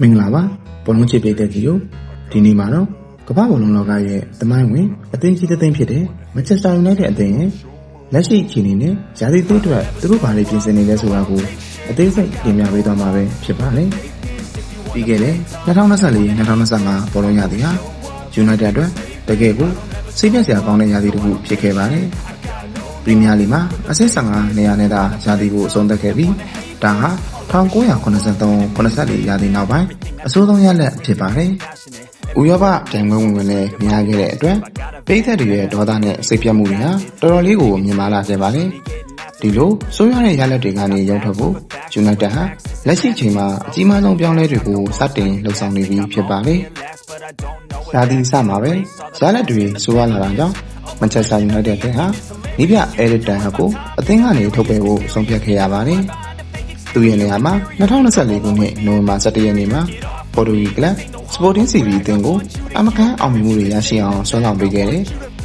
မင်္ဂလာပါဘောလုံးချစ်ပေးတဲ့ကြီးတို့ဒီနေ့မှာတော့ကမ္ဘာဘောလုံးလောကရဲ့တမိုင်းဝင်အသင်းကြီးတစ်သင်းဖြစ်တဲ့မန်ချက်စတာယူနိုက်တက်အသင်းရဲ့လက်ရှိအခြေအနေနဲ့ယာစီသွေးအတွက်သူတို့ဘာတွေပြင်ဆင်နေလဲဆိုတာကိုအသေးစိတ်တင်ပြပေးသွားမှာပဲဖြစ်ပါတယ်ပြီးခဲ့တဲ့2024-2025ဘောလုံးရာသီဟာယူနိုက်တက်အတွက်တကယ်ကိုစိတ်ပြည့်စရာကောင်းတဲ့ရာသီတစ်ခုဖြစ်ခဲ့ပါတယ်ပရီးမီးယားလိမှာအဆင့်15နေရာနဲ့သာရာသီကိုအဆုံးသတ်ခဲ့ပြီးဒါဟာ 1983-84ရာသီနောက်ပိုင်းအဆိုးဆုံးရလက်ဖြစ်ပါတယ်။ဥရောပပြိုင်ပွဲဝင်ဝင်လည်းများခဲ့တဲ့အတွက်ပိတ်သက်တွေရဲ့ဒေါသနဲ့စိတ်ပြတ်မှုတွေဟာတော်တော်လေးကိုမြင်မာလာခဲ့ပါတယ်။ဒီလိုဆိုးရွားတဲ့ရလက်တွေကနေရုံထွက်ဖို့ယူနိုက်တက်ဟာလက်ရှိချိန်မှာအကြီးမားဆုံးပြောင်းလဲတွေကိုစတင်လှုပ်ဆောင်နေပြီဖြစ်ပါတယ်။ရာသီစမှာပဲရလက်တွေဆိုးရွားလာတာကြောင့်မန်ချက်စတာယူနိုက်တက်ဟာနီးပြအဲရစ်တန်ဟာကိုအသင်းကနေထုတ်ပယ်ဖို့ဆုံးဖြတ်ခဲ့ရပါတယ်။ သူရဲ့နေရာမှာ2024ခုနှစ်နိုဝင်ဘာ17ရက်နေ့မှာပေါ်တူဂီကလပ်စပိုတင်းစီဗီအသင်းကိုအမကန်အောင်မြင်မှုတွေရရှိအောင်ဆွမ်းဆောင်ပေးခဲ့တဲ့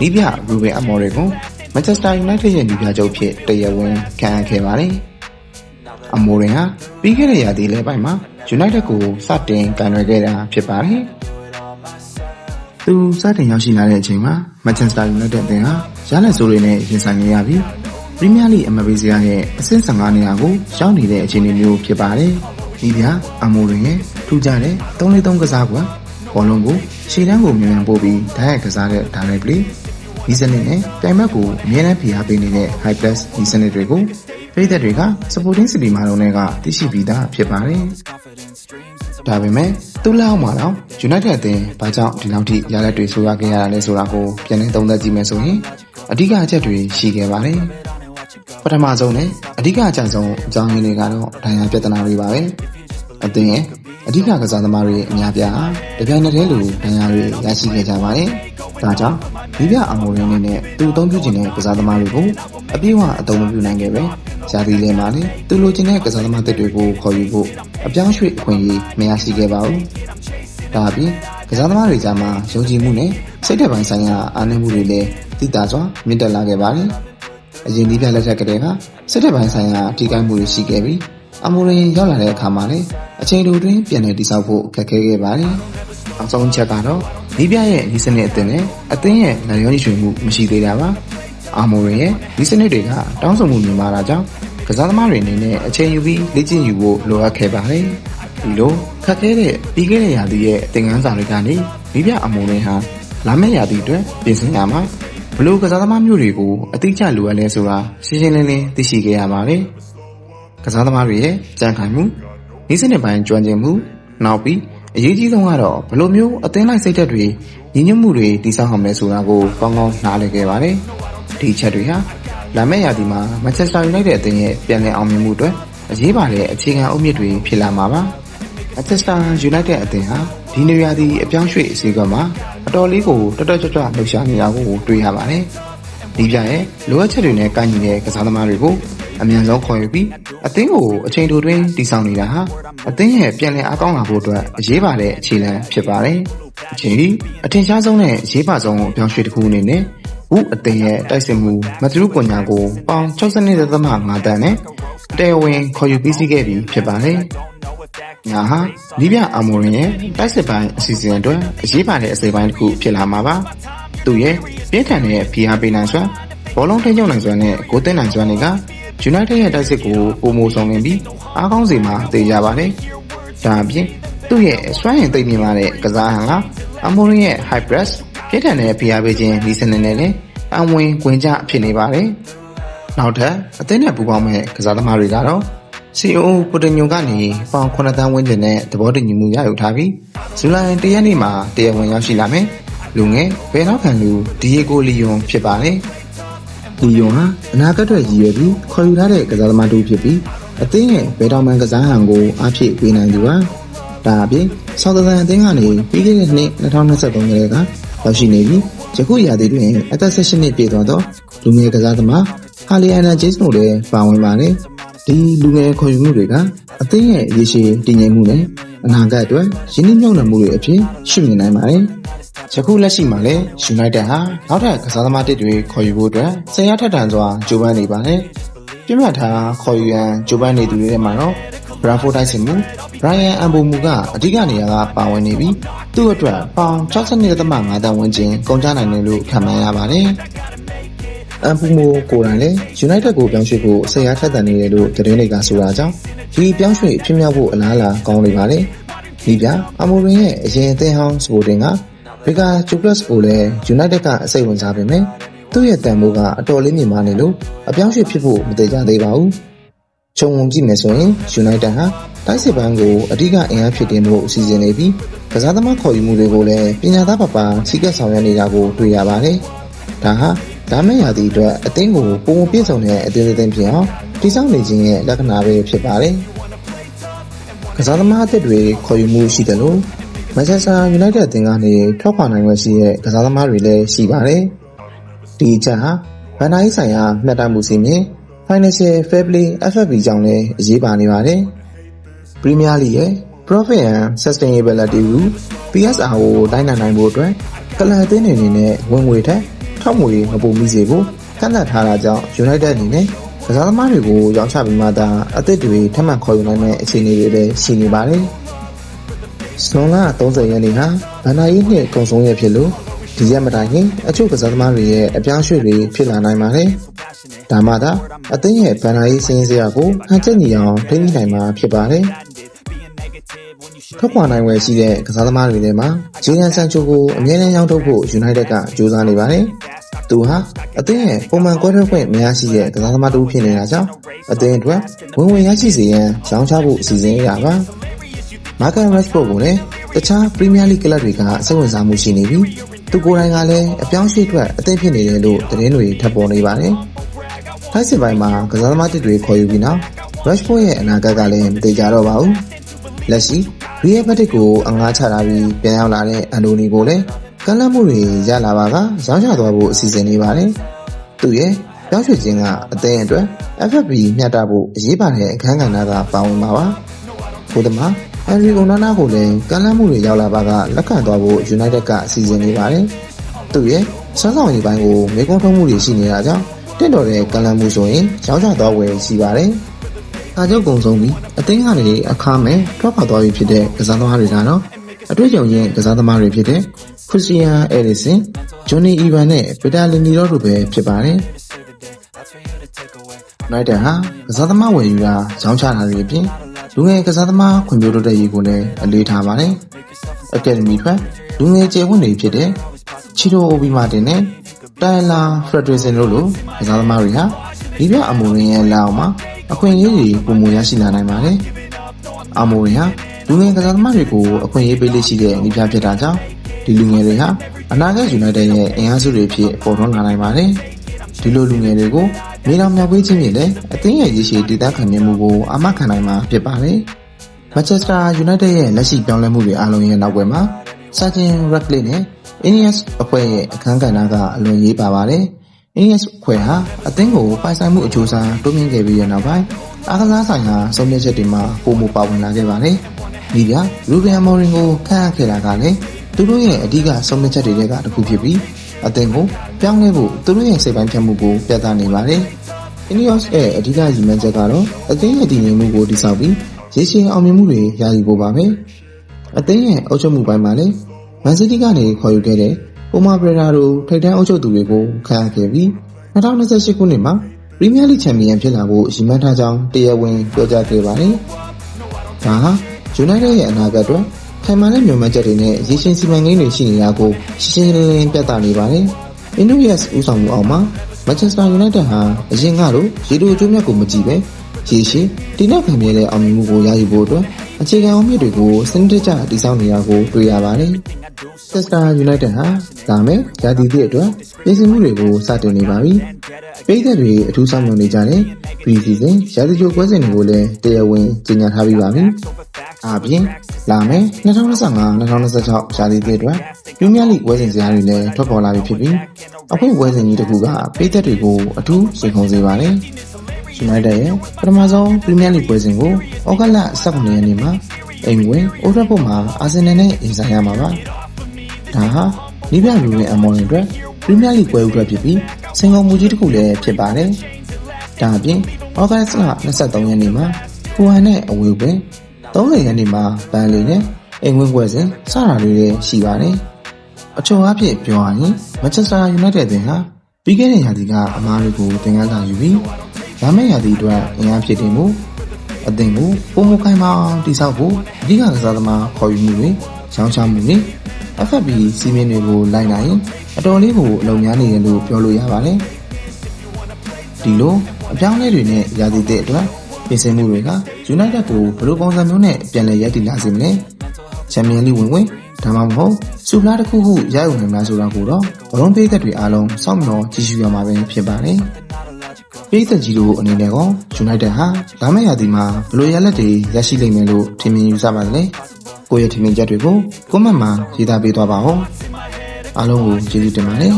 နီးပြရူဘင်အမော်ရီကိုမန်ချက်စတာယူနိုက်တက်ရဲ့နီးပြချုပ်ဖြစ်တရားဝင်ခံရခဲ့ပါတယ်။အမိုးရင်ဟာပြီးခဲ့တဲ့ရာသီလယ်ပိုင်းမှာယူနိုက်တက်ကိုစတင်ကန်ရခဲ့တာဖြစ်ပါတယ်။သူစတင်ရောက်ရှိလာတဲ့အချိန်မှာမန်ချက်စတာယူနိုက်တက်အသင်းဟာရလက်ဆိုးတွေနဲ့ရင်ဆိုင်နေရပြီး ပရီးမီးယားလိအမဘေးစီယာရဲ့အဆင့်15နေရာကိုရောက်နေတဲ့အခြေအနေမျိုးဖြစ်ပါတယ်။ဒီပြအမိုးရင်ရဲ့ထူးခြားတဲ့3-3ကစားကွာဘောလုံးကိုရှေ့တန်းကိုမြန်မြန်ပို့ပြီးဓာတ်ရိုက်ကစားတဲ့ direct play ဒီစနစ်နဲ့ပြိုင်ဘက်ကိုအမြဲတမ်းဖိအားပေးနေတဲ့ high press ဒီစနစ်တွေကိုပြည်သက်တွေက supporting city မှာတော့လည်းကသိရှိပြီးသားဖြစ်ပါတယ်။ဒါပေမဲ့သူ့လက်အောက်မှာတော့ United အသင်းဘာကြောင့်ဒီလောက်ထိရလက်တွေဆိုရခဲ့ရတာလဲဆိုတာကိုပြန်လည်သုံးသပ်ကြည့်မယ်ဆိုရင်အဓိကအချက်တွေရှိခဲ့ပါတယ်။ ပထမဆုံးနဲ့အဓိကအချက်ဆုံးအကြောင်းရင်းတွေကတော့ဒဏ်ရာပြဿနာတွေပါပဲ။အသင်းရဲ့အဓိကကစားသမားတွေအများပြားတပြိုင်နက်တည်းလိုဒဏ်ရာတွေရရှိခဲ့ကြပါတယ်။ဒါကြောင့်ဒီပြအမိုရင်းနဲ့သူ့အသုံးပြုခြင်းတဲ့ကစားသမားတွေကိုအပြည့်အဝအသုံးမပြုနိုင်ခဲ့ပဲ။ဇာတိလင်းမှာလည်းသူ့လိုချင်တဲ့ကစားသမားတွေကိုခေါ်ယူဖို့အပြောင်းရွှေ့အခွင့်အရေးမရရှိခဲ့ပါဘူး။ဒါအပြင်ကစားသမားတွေကြားမှာယုံကြည်မှုနဲ့စိတ်ဓာတ်ပိုင်းဆိုင်ရာအားနည်းမှုတွေလည်းသိတာစွာမြင့်တက်လာခဲ့ပါတယ်။ အရင်ဒီပြလက်ထက်ကတည်းကစိတ်ဓာတ်ပိုင်းဆိုင်ရာထိခိုက်မှုတွေရှိခဲ့ပြီးအမိုရင်ရောက်လာတဲ့အခါမှာလည်းအချိန်တိုတွင်းပြန်လည်တည်ဆောက်ဖို့ခက်ခဲခဲ့ပါတယ်။အောင်ဆုံးချက်ကတော့ဒီပြရဲ့ဒီစနစ်အသင်းနဲ့အသင်းရဲ့နိုင်ရောရွှေမှုမရှိသေးတာပါ။အာမိုရင်ရဲ့ဒီစနစ်တွေကတောင်းဆိုမှုမြင်မာတာကြောင့်ကစားသမားတွေအနေနဲ့အချိန်ယူပြီးလေ့ကျင့်ယူဖို့လိုအပ်ခဲ့ပါတယ်။ဒီလိုခက်ခဲတဲ့ပြီးခဲ့တဲ့ရာသီရဲ့သင်ခန်းစာတွေကနေဒီပြအမိုရင်ဟာလာမယ့်ရာသီအတွက်ပြင်ဆင်ရမှာ ဘလို့ကစားသမားမျိုးတွေကိုအတိအကျလိုအပ်လဲဆိုတာရှင်းရှင်းလင်းလင်းသိရှိခဲ့ရပါတယ်။ကစားသမားတွေရဲ့ကြံခိုင်မှုဤစနစ်ပိုင်းကျွမ်းကျင်မှုနောက်ပြီးအရေးကြီးဆုံးကတော့ဘလို့မျိုးအသင်းလိုက်စိတ်သက်တွေညီညွတ်မှုတွေတည်ဆောက်အောင်လဲဆိုတာကိုကောင်းကောင်းနားလည်ခဲ့ပါတယ်။ဒီချက်တွေဟာလာမယ့်ရာသီမှာမန်ချက်စတာယူနိုက်တက်အသင်းရဲ့ပြန်လည်အောင်မြင်မှုအတွက်အရေးပါတဲ့အခြေခံအုတ်မြစ်တွေဖြစ်လာမှာပါ။မန်ချက်စတာယူနိုက်တက်အသင်းဟာ ဒီနေရာဒီအပြောင်းရွှေ့အစီအကံမှာအတော်လေးကိုတော်တော်ကြွကြွလှုပ်ရှားနေတာကိုတွေ့ရပါတယ်။ဒီပြရဲ့လိုအပ်ချက်တွေနဲ့ကိုင်းညီတဲ့ကစားသမားတွေကိုအမြန်ဆုံးခေါ်ယူပြီးအသင်းကိုအချိန်တိုတွင်းတည်ဆောက်နေတာဟာအသင်းရဲ့ပြန်လည်အားကောင်းလာဖို့အတွက်အရေးပါတဲ့အခြေလှမ်းဖြစ်ပါတယ်။အချိန်ကြီးအထင်ရှားဆုံးနဲ့အရေးပါဆုံးအပြောင်းရွှေ့တစ်ခုအနေနဲ့ဦးအသင်းရဲ့တိုက်စစ်မှုမသရုကွန်ညာကိုပေါင်62.5တန်းနဲ့တဲဝင်ခေါ်ယူပြီးစီးခဲ့ပြီးဖြစ်ပါတယ်။ ညာဟာလိဗျအမိုရင်ရဲ့တိုက်စစ်ပိုင်းအစီအစဉ်အတွက်အရေးပါတဲ့အစိပ်ပိုင်းတစ်ခုဖြစ်လာမှာပါ။သူရဲ့ပြင်းထန်တဲ့ဖိအားပေးနိုင်စွမ်းဘောလုံးထိန်းချုပ်နိုင်စွမ်းနဲ့ဂိုးသွင်းနိုင်စွမ်းတွေက United ရဲ့တိုက်စစ်ကိုပုံမိုဆောင်နေပြီးအားကောင်းစေမှာသိကြပါတယ်။ဒါအပြင်သူ့ရဲ့စွမ်းရည်သိပ်မြင့်မာတဲ့ကစားဟန်ကအမိုရင်ရဲ့ high press ပြည့်ထန်တဲ့ဖိအားပေးခြင်းဒီစနစ်နဲ့လည်းအဝင်ဝင်ကြဖြစ်နေပါတယ်။နောက်ထပ်အသင်းနဲ့ပူးပေါင်းမဲ့ကစားသမားတွေကတော့ CEO ပိုတင်ညိုကနေပေါင်9တန်းဝန်းကျင်နဲ့သဘောတူညီမှုရယူထားပြီးဇူလိုင်၁ရက်နေ့မှာတရားဝင်ရောက်ရှိလာမယ်။လူငယ်ဘယ်နောက်ခံလူဒီယေကိုလီယွန်ဖြစ်ပါတယ်။လီယွန်ဟာအနာဂတ်အတွက်ရည်ရွယ်ပြီးခေါ်ယူထားတဲ့ကစားသမားတူဖြစ်ပြီးအသင်းရဲ့ဘယ်တော်မှန်ကစားဟန်ကိုအားဖြည့်ပေးနိုင်သူပါ။ဒါအပြင်ဆောက်သန်အသင်းကနေပြီးခဲ့တဲ့နှစ်2023ခုနှစ်ကရောက်ရှိနေပြီးယခုရာသီတွင်အသက်16နှစ်ပြည့်သွားသောလူငယ်ကစားသမားဟာလီအန်နာဂျေ့စ်တို့လည်းပါဝင်ပါတယ်။ ဒီလူငယ်ခေါ်ယူမှုတွေကအသင်းရဲ့ရေရှည်တည်ငြိမ်မှုနဲ့အနာဂတ်အတွက်ရင်းနှီးမြှုပ်နှံမှုတွေအဖြစ်ရှုမြင်နိုင်ပါတယ်။ယခုလက်ရှိမှာလည်း United ဟာနောက်ထပ်ကစားသမားတစ်တွေခေါ်ယူဖို့အတွက်ဆယ်ရထက်တန်စွာကြိုးပမ်းနေပါတယ်။ပြည့်မှတ်ထားခေါ်ယူရန်ကြိုးပမ်းနေသူတွေထဲမှာတော့ဘရာဖိုတိုက်စစ်မှုဘရိုင်ယန်အမ်ဘူမူကအဓိကနေရာကပါဝင်နေပြီးသူ့အတွက်ပေါင်62.5တန်းဝန်းကျင်ကုန်ကျနိုင်တယ်လို့ခန့်မှန်းရပါတယ်။ အမ်ဘူမူကိုယ်တိုင်လည်း United ကိုပြောင်းရွှေ့ဖို့ဆက်ရထက်သန်နေတယ်လို့သတင်းတွေကဆိုတာကြောင့်ဒီပြောင်းရွှေ့ဖြစ်မြောက်ဖို့အလားအလာကောင်းနေပါတယ်။ဒီပြအမိုရင်ရဲ့အရင်အသင်းဟောင်းစပိုတင်ကဘေကာဂျူပလတ်ကိုလည်း United ကအစိတ်ဝင်စားပေမဲ့သူ့ရဲ့တန်ဖိုးကအတော်လေးမြင့်မားနေလို့အပြောင်းရွှေ့ဖြစ်ဖို့မတည်ကြသေးပါဘူး။ခြုံငုံကြည့်မယ်ဆိုရင် United ဟာတိုက်စစ်ပန်းကိုအဓိကအင်အားဖြစ်တင်ဖို့အစီအစဉ်နေပြီးကစားသမားခေါ်ယူမှုတွေကိုလည်းပညာသားပပစီကပ်ဆောင်ရွက်နေတာကိုတွေ့ရပါတယ်။ဒါဟာ ဒါမဲ့ရာသီအတွက်အသင်းကိုပုံပြည့်စုံတဲ့အသင်းအသင်းဖြစ်အောင်တည်ဆောက်နေခြင်းရဲ့လက္ခဏာပဲဖြစ်ပါတယ်။ကစားသမားအသစ်တွေခေါ်ယူမှုရှိတယ်လို့မန်ချက်စတာယူနိုက်တက်အသင်းကနေထွက်ခွာနိုင်ွယ်ရှိတဲ့ကစားသမားတွေလည်းရှိပါတယ်။ဒီအချက်ဟာဗန်နာရေးဆိုင်ရာမှတ်တမ်းမှုစီမင်း Financial Fair Play FFP ကြောင့်လည်းအရေးပါနေပါတယ်။ Premier League ရဲ့ Profit and Sustainability Rule PSR ကိုတိုင်းနိုင်နိုင်ဖို့အတွက်ကလပ်အသင်းတွေအနေနဲ့ဝင်ငွေထက် ထောက်ငွေမပုံမိစေဖို့ကန့်သတ်ထားတာကြောင့် United အနေနဲ့ကစားသမားတွေကိုရောင်းချပြီးမှသာအသစ်တွေထပ်မံခေါ်ယူနိုင်တဲ့အခြေအနေတွေလည်းရှိနေပါတယ်။စနိုလာ30ရက်နေ့ဟာဗန်နာရေးနှစ်ကုံဆုံးရဖြစ်လို့ဒီရက်မတိုင်ခင်အချို့ကစားသမားတွေရဲ့အပြောင်းရွှေ့တွေဖြစ်လာနိုင်ပါတယ်။ဒါမှသာအသင်းရဲ့ဗန်နာရေးစင်းစရာကိုဟန်ချက်ညီအောင်ထိန်းသိမ်းနိုင်မှာဖြစ်ပါတယ်။ ထွက်ခွာနိုင်ဝယ်ရှိတဲ့ကစားသမားတွေထဲမှာဂျေနန်ဆန်ချိုကိုအမြဲတမ်းရောက်ထုတ်ဖို့ United ကကြိုးစားနေပါတယ်။သူဟာအသင်းရဲ့ပုံမှန်ကွဲထွက်ခွင့်မရရှိတဲ့ကစားသမားတူဖြစ်နေတာကြောင့်အသင်းအတွက်ဝင်ဝင်ရရှိစေရန်ရောင်းချဖို့အစီအစဉ်ရပါ။မာကန်ရက်စ်ဖို့ကိုလည်းတခြားပရီးမီးယားလိဂ်ကလပ်တွေကစိတ်ဝင်စားမှုရှိနေပြီးသူကိုယ်တိုင်ကလည်းအပြောင်းရွှေ့ထွက်အသင်းဖြစ်နေတယ်လို့သတင်းတွေထပ်ပေါ်နေပါတယ်။ထိုက်စစ်ပိုင်းမှာကစားသမားတစ်တွေခေါ်ယူပြီးနောက် Rashford ရဲ့အနာဂတ်ကလည်းမသေးကြတော့ပါဘူး။လက်ရှိ Real Madrid ကိုအငှားချတာပြီးပြန်ရောက်လာတဲ့အန်တိုနီကိုလည်းကမ်းလှမ်းမှုတွေရလာပါကရောင်းချသွားဖို့အစီအစဉ်နေပါတယ်။သူရဲ့ပြောင်းရွှေ့ခြင်းကအသင်းအတွက် FFP မျှတဖို့အရေးပါတဲ့အခန်းကဏ္ဍကပါဝင်ပါပါ။ဘုဒ္ဓမှာအန်ရီအိုနာနာကိုလည်းကမ်းလှမ်းမှုတွေရောက်လာပါကလက်ခံသွားဖို့ United ကအစီအစဉ်နေပါတယ်။သူရဲ့စွမ်းဆောင်ရည်ပိုင်းကိုမေကွန်ထုံးမှုတွေရှိနေတာကြောင့်တင့်တော်တဲ့ကမ်းလှမ်းမှုဆိုရင်ရောင်းချသွားဝယ်ရှိပါတယ်။ အားကြောင့်ကုံဆုံးပြီးအသင်းကနေအခါမဲ့ထွက်ခွာသွားပြီဖြစ်တဲ့ကစားသမားတွေကတော့အတွေ့အကြုံရင်းကစားသမားတွေဖြစ်တဲ့ခရစ်စတီယန်အဲရစ်ဆင်ဂျွန်နီအီဗန်နဲ့ပီတာလီနီရောတို့ပဲဖြစ်ပါတယ်။နိုင်တယ်ဟာကစားသမားဝယ်ယူတာရောင်းချတာတွေအပြင်လူငယ်ကစားသမားခွင့်ပြုလုပ်တဲ့ရေးကိုလည်းအလေးထားပါတယ်။အကယ်ဒမီထွက်လူငယ်ကျေဝန်းတွေဖြစ်တဲ့ချီတိုအိုဘီမာတင်နဲ့တိုင်လာဖရက်ဒရီဆန်တို့လိုကစားသမားတွေဟာဒီပြအမိုရင်ရဲ့လက်အောက်မှာ အခွင့်အရေးတွေပုံမရရှိလာနိုင်ပါတယ်။အမိုရင်ဟာလူငယ်ကစားသမားတွေကိုအခွင့်အရေးပေးလို့ရှိတဲ့နေပြဖြစ်တာကြောင့်ဒီလူငယ်တွေဟာအနာဂတ်ယူနိုက်တက်ရဲ့အင်အားစုတွေဖြစ်ပေါ်ထွန်းလာနိုင်ပါတယ်။ဒီလိုလူငယ်တွေကိုမြေတော်မြောက်ပေးခြင်းဖြင့်လည်းအသင်းရဲ့ရည်ရှိတည်တံ့ခံမြင်မှုကိုအာမခံနိုင်မှာဖြစ်ပါတယ်။မန်ချက်စတာယူနိုက်တက်ရဲ့လက်ရှိပြောင်းလဲမှုတွေအားလုံးရဲ့နောက်ွယ်မှာဆာဂျင်ရက်လစ်နဲ့အင်နီယက်စ်အဖွဲ့ရဲ့အခန်းကဏ္ဍကအလွန်ရေးပါပါတယ်။ AS ဖွဲ့ဟာအသင်းကိုပိုင်ဆိုင်မှုအကျိုးစားတိုးမြင့်ခဲ့ပြီးတဲ့နောက်ပိုင်းအားကစားဆိုင်ရာဆုံးဖြတ်ချက်တွေမှာပုံမပါဝင်လာခဲ့ပါတယ်။ဒီပြရူဘန်မော်ရင်ကိုခန့်အပ်ခဲ့တာကလည်းသူတို့ရဲ့အဓိကဆုံးဖြတ်ချက်တွေကတစ်ခုဖြစ်ပြီးအသင်းကိုပြောင်းလဲဖို့သူတို့ရဲ့စိတ်ပိုင်းဖြတ်မှုကိုပြသနေပါတယ်။ Ineos ရဲ့အဓိကရည်မှန်းချက်ကတော့အသင်းရဲ့တည်ငြိမ်မှုကိုတည်ဆောက်ပြီးရေရှည်အောင်မြင်မှုတွေရယူဖို့ပါပဲ။အသင်းရဲ့အုပ်ချုပ်မှုပိုင်းမှာလည်းမန်စီးတီးကနေခေါ်ယူခဲ့တဲ့ ပိုမာပရဒါတို့ထိပ်တန်းအုပ်ချုပ်သူတွေကိုခန့်အပ်ခဲ့ပြီး2028ခုနှစ်မှာပရီးမီးယားလိချန်ပီယံဖြစ်လာဖို့ရည်မှန်းထားကြောင်းတရားဝင်ပြောကြားခဲ့ပါတယ်။ဒါဟာယူနိုက်တက်ရဲ့အနာဂတ်အတွက်ခိုင်မာတဲ့မျှော်မှန်းချက်တွေနဲ့ရည်ရှင်စီမံကိန်းတွေရှိနေတာကိုရှင်းရှင်းလင်းလင်းပြသနေပါတယ်။ Ineos ဦးဆောင်မှုအောက်မှာ Manchester United ဟာအရင်ကလိုရေတိုအကျိုးမြတ်ကိုမကြည့်ပဲရေရှည်တည်နောက်ခံမြဲတဲ့အောင်မြင်မှုကိုရယူဖို့အတွက် အခြေခံအောင်မြစ်တွေကိုစနစ်တကျတည်ဆောက်နေတာကိုတွေ့ရပါတယ်။ Manchester United ဟာဒါမဲ့ရာသီသစ်အတွက်ပြင်ဆင်မှုတွေကိုစတင်နေပါပြီ။ပြည်သက်တွေအထူးဆောင်ရွက်နေကြတဲ့ Pre-season ရာသီကျိုးပွဲစဉ်တွေကိုလည်းတရားဝင်ကြေညာထားပြီးပါပြီ။အားဖြင့်လာမယ့်2025-2026ရာသီသစ်အတွက်ပရီးမီးယားလိပွဲစဉ်စရာတွေလည်းထွက်ပေါ်လာပြီဖြစ်ပြီးအဖွဲ့ပွဲစဉ်ကြီးတစ်ခုကပြည်သက်တွေကိုအထူးစိတ်ခုံစေပါတယ်။ United ရဲ့ပထမဆုံးပရီးမီးယားလိပွဲစဉ်ကိုဩဂတ်လ18ရက်နေ့မှာအိမ်ဝင်အိုထရက်ဖို့မှာအာဆင်နယ်နဲ့အင်ဆိုင်ရမှာပါ။ဒါဟာနီးပြလူဝင်အမော်ရင်အတွက်ပရီးမီးယားလိပွဲဥအတွက်ဖြစ်ပြီးစင်ကုန်မူကြီးတစ်ခုလည်းဖြစ်ပါတယ်။ဒါအပြင်ဩဂတ်လ23ရက်နေ့မှာဟိုဟန်နဲ့အဝေးပဲ30ရက်နေ့မှာပန်းလေးနဲ့အိမ်ဝင်ပွဲစဉ်စတာတွေလည်းရှိပါတယ်အချို့အဖြစ်ပြောရရင်မန်ချက်စတာယူနိုက်တက်တင်ဟာပြီးခဲ့တဲ့ရာသီကအမားတွေကိုသင်ခန်းစာယူပြီး လာမယ့်ရာသီအတွက်အင်အားဖြစ်တင်မှုအသင်ကိုပုံမခိုင်မာအောင်တိစောက်ဖို့အဓိကကစားသမားခေါ်ယူမှုတွေရောင်းချမှုတွေ FFB စီမင်းတွေကိုလိုက်နိုင်ရင်အတော်လေးကိုအလုံးများနေတယ်လို့ပြောလို့ရပါတယ်ဒီလိုအပြောင်းအလဲတွေနဲ့ရာသီတဲ့အတွက်ပြင်ဆင်မှုတွေက United ကိုဘယ်လိုပုံစံမျိုးနဲ့ပြန်လည်ရပ်တည်လာစေမလဲချန်ပီယံလိဝင်ဝင်ဒါမှမဟုတ်စူပလာတစ်ခုခုရယူနိုင်မလားဆိုတာကိုတော့ဘရုံးပေးသက်တွေအားလုံးစောင့်မျှော်ကြည့်ရှုရမှာပဲဖြစ်ပါတယ် ပေးသက်ကြီးတို့အနေနဲ့ကော United ဟာလာမယ့်ရာသီမှာဘယ်လိုရလဒ်တွေရရှိလိမ့်မယ်လို့ထင်မြင်ယူဆပါသလဲကိုယ့်ရဲ့ထင်မြင်ချက်တွေကိုကွန်မန့်မှာရေးသားပေးသွားပါဦးအားလုံးကိုကျေးဇူးတင်ပါတယ်